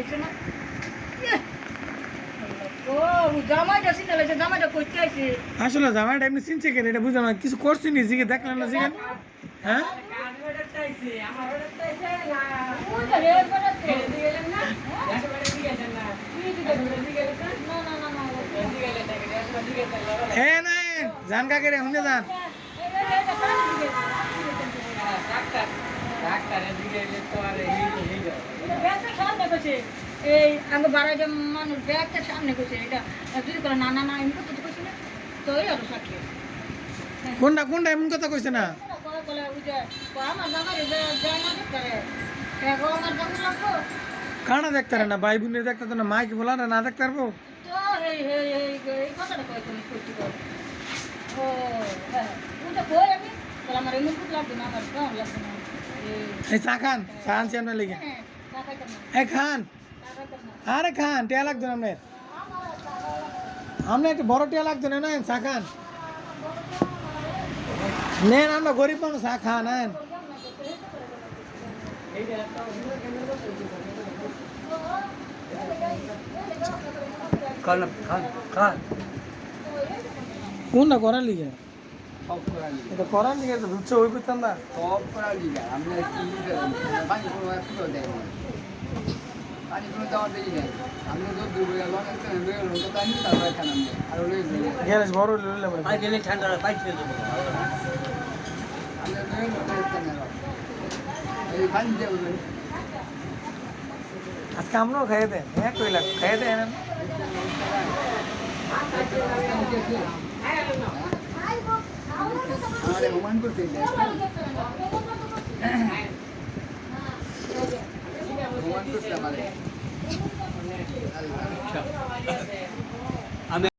হয়েছে না? ইয়ে! ও জামাইটা চিন্তা লাগছে জামাইটা করতে আছে আসলে জামাইটা এমনি চিনছে কেন? এটা বুঝলাম না কিছু করছি নি? জিগে দেখলাম না জিগে। হ্যাঁ? জান কাকে রে হুনে যান। সামনে করছে এই আগে মানুষ ব্যাগটা সামনে করছে এটা যদি করে না না না এমনি করতে করছি না। তো এই আরও সাক্ষী কোনটা কোনটা এমন কথা কইছে না? যায় না কানা দেখতে ভাই বোনের দেখতে তো না মা কি বলা না না দেখতে পারব তো চা খান চা আনছি আপনার লেগে। হ্যাঁ টাকাটা না। এই খান। আরে খান টিয়া লাগতো না আপনার? আপনার একটু বড় টিয়া লাগতো না নেন চা খান। নেন আমরা গরিব মানুষ চা খান নেন। কোনটা করার লিগে? সব করা লিগে এটা করার লিগে তো বুঝছ ওই পেতাম না সব করা লিগে আমরা কি পানি কোনো একটু দেয় না পানি কোনো দেওয়ার দেখি নাই আমি তো দুপুরে লন একটা লয়ে লোক তো আমি তারপরে খান আমি আর ওই গ্যারেজ বড় লইলে পাই গেলে ঠান্ডা পাই ছেড়ে দেবো আমি লোক একটা এই পানি দেবো আজকে আমরাও খাইয়ে দেন হ্যাঁ কইলাম খাইয়ে দেন। আমাদের হুমান করতে হুমান করতে আমাদের